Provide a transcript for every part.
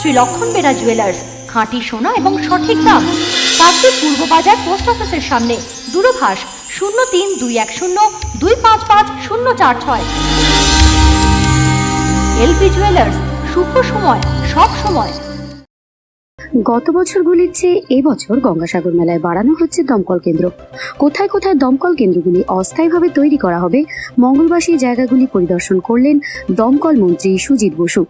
শ্রী লক্ষণ বেরা জুয়েলার্স খাঁটি সোনা এবং সঠিক দাম। কাকদ্বীপ পূর্ব বাজার পোস্ট অফিসের সামনে, দূরভাষ শূন্য তিন দুই এক শূন্য দুই পাঁচ পাঁচ শূন্য চার ছয়। এলপি জুয়েলার্স শুভ সময়, সব সময়। গত বছরগুলির চেয়ে এবছর গঙ্গাসাগর মেলায় বাড়ানো হচ্ছে দমকল কেন্দ্র। কোথায় কোথায় দমকল কেন্দ্রগুলি অস্থায়ীভাবে তৈরি করা হবে, মঙ্গলবার সেই জায়গাগুলি পরিদর্শন করলেন দমকল মন্ত্রী সুজিত বসু।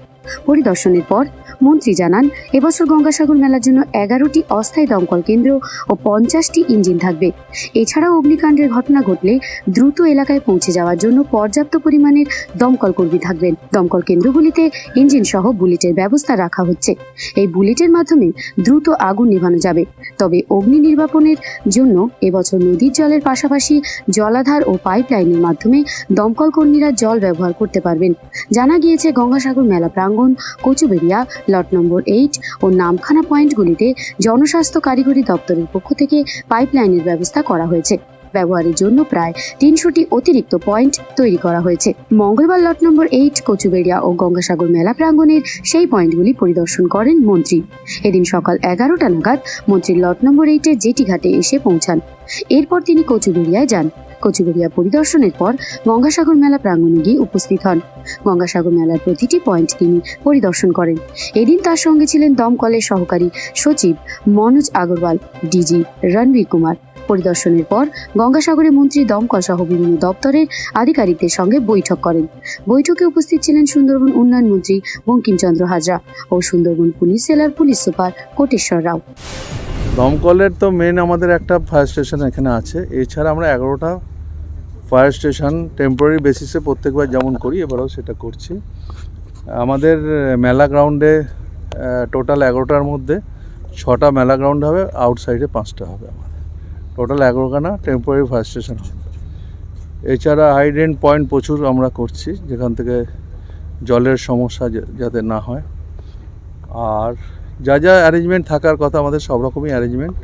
পরিদর্শনের পর মন্ত্রী জানান, এবছর গঙ্গাসাগর মেলার জন্য এগারোটি অস্থায়ী দমকল কেন্দ্র ও পঞ্চাশটি ইঞ্জিন থাকবে। এছাড়াও অগ্নিকাণ্ডের ঘটনা ঘটলে দ্রুত এলাকায় পৌঁছে যাওয়ার জন্য পর্যাপ্ত পরিমাণের দমকল কর্মী থাকবেন। দমকল কেন্দ্রগুলিতে ইঞ্জিন সহ বুলেটের ব্যবস্থা রাখা হচ্ছে। এই বুলেটের মাধ্যমে দ্রুত আগুন নেভানো যাবে। তবে অগ্নি নির্বাপনের জন্য এবছর নদীর জলের পাশাপাশি জলাধার ও পাইপলাইনের মাধ্যমে দমকল কর্মীরা জল ব্যবহার করতে পারবেন। জানা গিয়েছে, গঙ্গাসাগর মেলা প্রাঙ্গণ কচুবেড়িয়া, লট নম্বর এইট ও নামখানা পয়েন্টগুলিতে জনস্বাস্থ্য কারিগরি দপ্তরের পক্ষ থেকে পাইপলাইনের ব্যবস্থা করা হয়েছে। ব্যবহারের জন্য প্রায় তিনশোটি অতিরিক্ত পয়েন্ট তৈরি করা হয়েছে। মঙ্গলবার লট নম্বর এইট, কচুবেড়িয়া ও গঙ্গাসাগর মেলা প্রাঙ্গণের সেই পয়েন্টগুলি পরিদর্শন করেন মন্ত্রী। এদিন সকাল এগারোটা নাগাদ মন্ত্রী লট নম্বর এইটের জেটি ঘাটে এসে পৌঁছান। এরপর তিনি কচুবেড়িয়ায় যান। কচুবেড়িয়া পরিদর্শনের পর গঙ্গাসাগর মেলা প্রাঙ্গণে গিয়ে উপস্থিত হন। গঙ্গাসাগর মেলার প্রতিটি পয়েন্ট তিনি পরিদর্শন করেন। এদিন তার সঙ্গে ছিলেন দমকলের সহকারী সচিব মনোজ আগরওয়াল, ডিজি রণবীর কুমার। পরিদর্শনের পর গঙ্গাসাগরে মন্ত্রী দমকল সহ বিভিন্ন দপ্তরের আধিকারিকদের সঙ্গে বৈঠক করেন। বৈঠকে উপস্থিত ছিলেন সুন্দরবন উন্নয়ন মন্ত্রী বঙ্কিমচন্দ্র হাজরা ও সুন্দরবন পুলিশ জেলার পুলিশ সুপার কোটেশ্বর রাও। দমকলের তো মেন আমাদের একটা ফায়ার স্টেশন এখানে আছে। এছাড়া আমরা এগারোটা ফায়ার স্টেশন টেম্পোরারি বেসিসে প্রত্যেকবার যেমন করি, এবারেও সেটা করছি। আমাদের মেলা গ্রাউন্ডে টোটাল এগারোটার মধ্যে ছটা মেলা গ্রাউন্ড হবে আউটসাইডে পাঁচটা হবে আমাদের টোটাল এগারোখানা টেম্পোরারি ফায়ার স্টেশন এছাড়া হাইড্রেন্ট পয়েন্ট প্রচুর আমরা করছি, যেখান থেকে জলের সমস্যা যাতে না হয়। আর যা যা অ্যারেঞ্জমেন্ট থাকার কথা আমাদের সব রকমই অ্যারেঞ্জমেন্ট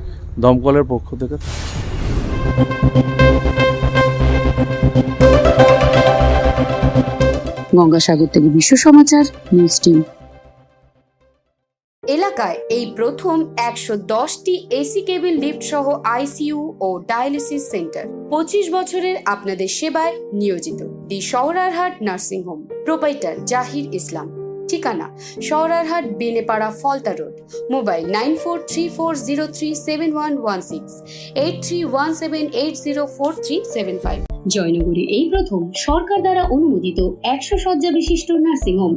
দমকলের পক্ষ থেকে থাকে। গঙ্গাসাগর থেকে বিশ্ব সমাচার, নিউজ টিম। এলাকায় এই প্রথম একশো দশটি এসি কেবিল লিফট সহ আইসিইউ ও ডায়ালিসিস সেন্টার। পঁচিশ বছরের আপনাদের সেবায় নিয়োজিত the Shahararhat nursing home, proprietor Jahir Islam. ঠিকানা, Shahararhat Belepara Falta road, mobile nine four three four zero three seven one one six, eight three one seven eight zero four three seven five. জয়নগরে এই প্রথম সরকার দ্বারা অনুমোদিত একশো শয্যা বিশিষ্ট nursing home.